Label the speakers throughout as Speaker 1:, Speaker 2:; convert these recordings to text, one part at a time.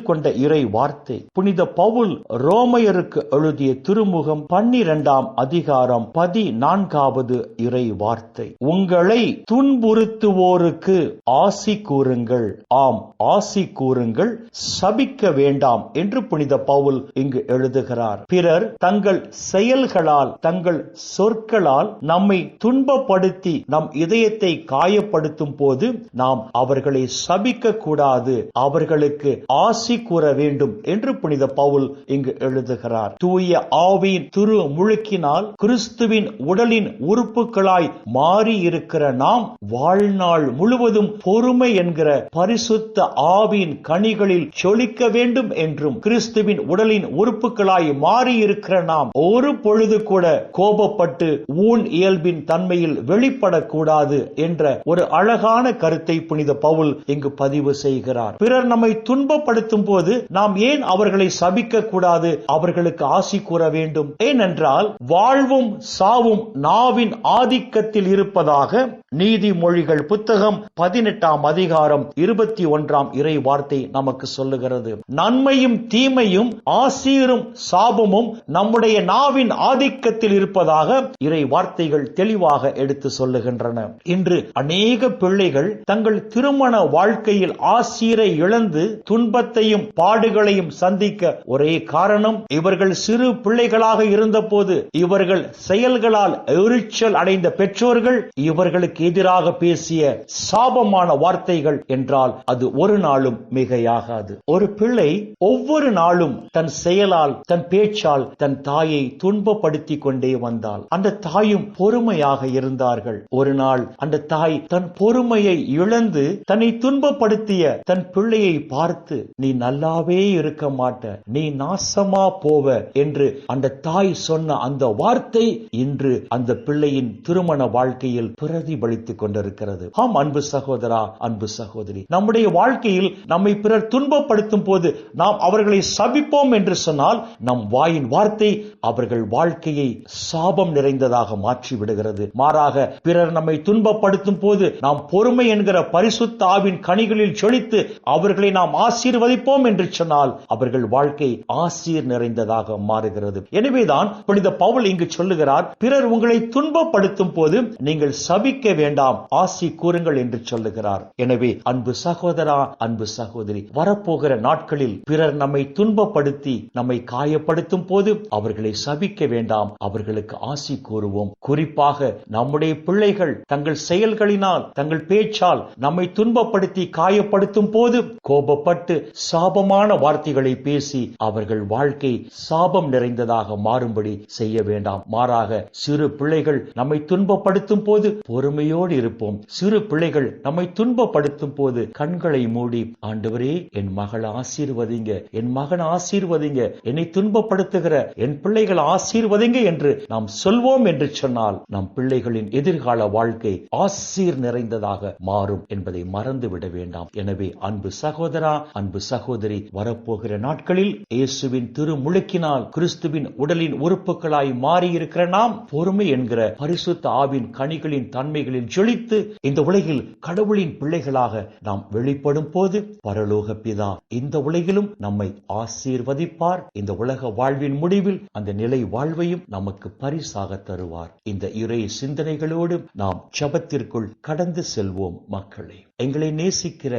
Speaker 1: எடுத்துக்கொண்ட இறை வார்த்தை புனித பவுல் ரோமையருக்கு எழுதிய திருமுகம் பன்னிரண்டாம் அதிகாரம் பதினான்காவது இறை வார்த்தை உங்களை துன்புறுத்துவோருக்கு ஆசி கூறுங்கள். ஆம் ஆசி கூறுங்கள். சபிக்க வேண்டாம் என்று புனித பவுல் இங்கு எழுதுகிறார். பிறர் தங்கள் செயல்களால் தங்கள் சொற்களால் நம்மை துன்பப்படுத்தி நம் இதயத்தை காயப்படுத்தும் போது நாம் அவர்களை சபிக்க கூடாது அவர்களுக்கு ஆசி கூற வேண்டும் என்று புனித பவுல் இங்கு எழுதுகிறார். தூய ஆவியின் துரு முழுக்கினால் கிறிஸ்துவின் உடலின் உறுப்புகளாய் மாறி இருக்கிற நாம் வாழ்நாள் முழுவதும் பொறுமை என்கிற பரிசுத்த ஆவியின் கனிகளில் சொலிக்க வேண்டும் என்றும் கிறிஸ்துவின் உடலின் உறுப்புகளாய் மாறி இருக்கிற நாம் ஒரு பொழுது கூட கோபப்பட்டு ஊன் இயல்பின் தன்மையில் வெளிப்படக்கூடாது என்ற ஒரு அழகான கருத்தை புனித பவுல் இங்கு பதிவு செய்கிறார். பிறர் நம்மை துன்பப்படுத்தும் போது நாம் ஏன் அவர்களை சபிக்க கூடாது அவர்களுக்கு ஆசி கூற வேண்டும். ஏனென்றால் வாழ்வும் சாவும் நாவின் ஆதிக்கத்தில் இருப்பதாக நீதிமொழிகள் புத்தகம் பதினெட்டாம் அதிகாரம் இருபத்தி ஒன்றாம் இறை வார்த்தை நமக்கு சொல்லுகிறது. நன்மையும் தீமையும் ஆசீரும் சாபமும் நம்முடைய நாவின் ஆதிக்கத்தில் இருப்பதாக இறை வார்த்தைகள் தெளிவாக எடுத்து சொல்லுகின்றன. இன்று அநேக பிள்ளைகள் தங்கள் திருமண வாழ்க்கையில் ஆசீரை இழந்து துன்பத்தை துன்பத்தையும் பாடுகளையும் சந்திக்க ஒரே காரணம் இவர்கள் சிறு பிள்ளைகளாக இருந்தபோது இவர்கள் செயல்களால் எரிச்சல் அடைந்த பெற்றோர்கள் இவர்களுக்கு எதிராக பேசிய சாபமான வார்த்தைகள் என்றால் அது ஒரு நாளும் மிகையாகாது. ஒரு பிள்ளை ஒவ்வொரு நாளும் தன் செயலால் தன் பேச்சால் தன் தாயை துன்பப்படுத்தி கொண்டே வந்தாள் அந்த தாயும் பொறுமையாக இருந்தார்கள். ஒரு நாள் அந்த தாய் தன் பொறுமையை இழந்து தன்னை துன்பப்படுத்திய தன் பிள்ளையை பார்த்து நீ நல்லாவே இருக்க மாட்ட. நீ நாசமா போவ என்று அந்த தாய் சொன்ன அந்த வார்த்தை இன்று அந்த பிள்ளையின் திருமண வாழ்க்கையில் பிரதிபலித்துக் கொண்டிருக்கிறது. ஆம் அன்பு சகோதரா அன்பு சகோதரி. நம்முடைய வாழ்க்கையில் நம்மை பிறர் துன்பப்படுத்தும் போது நாம் அவர்களை சபிப்போம் என்று சொன்னால் நம் வாயின் வார்த்தை அவர்கள் வாழ்க்கையை சாபம் நிறைந்ததாக மாற்றி விடுகிறது மாறாக பிறர் நம்மை துன்பப்படுத்தும் போது நாம் பொறுமை என்கிற பரிசுத்த ஆவின் கனிகளில் சொலித்து அவர்களை நாம் ஆசீர்வதிப்போம் என்று சொன்னால் அவர்கள் வாழ்க்கை ஆசீர் நிறைந்ததாக மாறுகிறது. எனவேதான் புனித பவுல் இங்கு சொல்லுகிறார் பிறர் உங்களை துன்பப்படுத்தும் போது நீங்கள் சபிக்க வேண்டாம் ஆசி கூறுங்கள் என்று சொல்லுகிறார். எனவே அன்பு சகோதரா அன்பு சகோதரி வரப்போகிற நாட்களில் பிறர் நம்மை துன்பப்படுத்தி நம்மை காயப்படுத்தும் போது அவர்களை சபிக்க வேண்டாம் அவர்களுக்கு ஆசி கூறுவோம். குறிப்பாக நம்முடைய பிள்ளைகள் தங்கள் செயல்களினால் தங்கள் பேச்சால் நம்மை துன்பப்படுத்தி காயப்படுத்தும் போது கோபப்பட்டு சாபமான வார்த்தைகளை பேசி அவர்கள் வாழ்க்கை சாபம் நிறைந்ததாக மாறும்படி செய்ய வேண்டாம். மாறாக சிறு பிள்ளைகள் நம்மை துன்பப்படுத்தும் போது பொறுமையோடு இருப்போம். சிறு பிள்ளைகள் நம்மை துன்பப்படுத்தும் போது கண்களை மூடி ஆண்டவரே என் மகள் ஆசீர்வதிங்க. என் மகன் ஆசீர்வதிங்க. என்னை துன்பப்படுத்துகிற என் பிள்ளைகள் ஆசீர்வதிங்க என்று நாம் சொல்வோம் என்று சொன்னால் நம் பிள்ளைகளின் எதிர்கால வாழ்க்கை ஆசீர் நிறைந்ததாக மாறும் என்பதை மறந்து விட வேண்டாம். எனவே அன்பு சகோதரா அன்பு சகோதரா சகோதரி வரப்போகிற நாட்களில் இயேசுவின் திருமுழுக்கினால் கிறிஸ்துவின் உடலின் உறுப்புகளாய் மாறியிருக்கிற நாம் பொறுமை என்கிற பரிசுத்த ஆவின் கனிகளின் தன்மைகளில் ஜொலித்து இந்த உலகில் கடவுளின் பிள்ளைகளாக நாம் வெளிப்படும் போது பரலோக பிதா இந்த உலகிலும் நம்மை ஆசீர்வதிப்பார். இந்த உலக வாழ்வின் முடிவில் அந்த நிலை வாழ்வையும் நமக்கு பரிசாக தருவார். இந்த இறை சிந்தனைகளோடு நாம் ஜபத்திற்குள் கடந்து செல்வோம் மக்களை. எங்களை நேசிக்கிற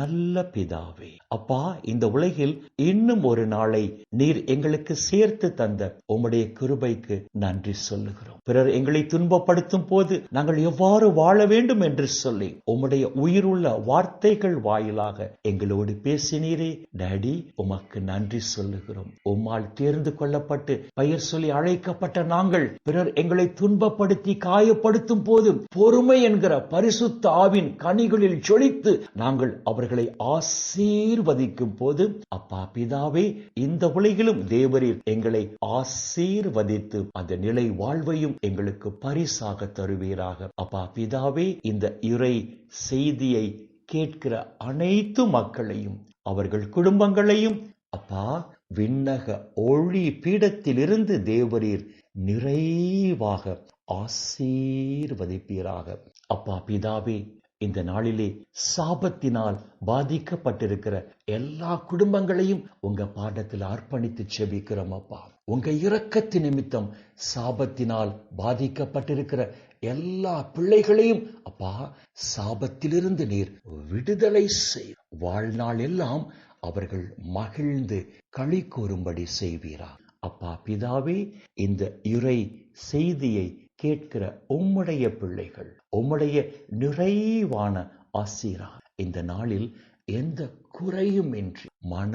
Speaker 1: நல்ல பிதாவே. அப்பா இந்த உலகில் இன்னும் ஒரு நாளை நீர் எங்களுக்கு சேர்த்து தந்த உம்முடைய கிருபைக்கு நன்றி சொல்லுகிறோம். பிறர் எங்களை துன்பப்படுத்தும் போது நாங்கள் எவ்வாறு வாழ வேண்டும் என்று சொல்லி உம்முடைய உயிருள்ள வார்த்தைகள் வாயிலாக எங்களோடு பேசினீரே. டாடி உமக்கு நன்றி சொல்லுகிறோம். உம்மால் தேர்ந்து கொள்ளப்பட்டு பெயர் சொல்லி அழைக்கப்பட்ட நாங்கள் பிறர் எங்களை துன்பப்படுத்தி காயப்படுத்தும் போது பொறுமை என்கிற பரிசுத்த ஆவின் கனிகளில் ஜொலித்து நாங்கள் அவர்களை ஆசீர்வதிக்கும் போது அப்பா பிதாவே இந்த உலகிலும் தேவரீர் எங்களை ஆசீர்வதித்து அந்த நிலை வாழ்வையும் எங்களுக்கு பரிசாக தருவீராக. அப்பா பிதாவே இந்த இறை செய்தியை கேட்கிற அனைத்து மக்களையும் அவர்கள் குடும்பங்களையும் அப்பா விண்ணக ஒளி பீடத்திலிருந்து தேவரீர் நிறைவாக ஆசீர்வதிப்பீராக. அப்பா பிதாவே இந்த நாளிலே சாபத்தினால் பாதிக்கப்பட்டிருக்கிற எல்லா குடும்பங்களையும் உங்க பாடத்தில் அர்ப்பணித்து செபிக்கிறோம் அப்பா. உங்க இரக்கத்து நிமித்தம் சாபத்தினால் பாதிக்கப்பட்டிருக்கிற எல்லா பிள்ளைகளையும் அப்பா சாபத்திலிருந்து நீர் விடுதலை செய். வாழ்நாள் எல்லாம் அவர்கள் மகிழ்ந்து களி கூறும்படி செய்வீரா. அப்பா பிதாவே இந்த இறை செய்தியை கேட்கிற உம்முடைய பிள்ளைகள் உம்முடைய நிறைவான ஆசிரா. இந்த நாளில் எந்த குறையும் இன்றி மன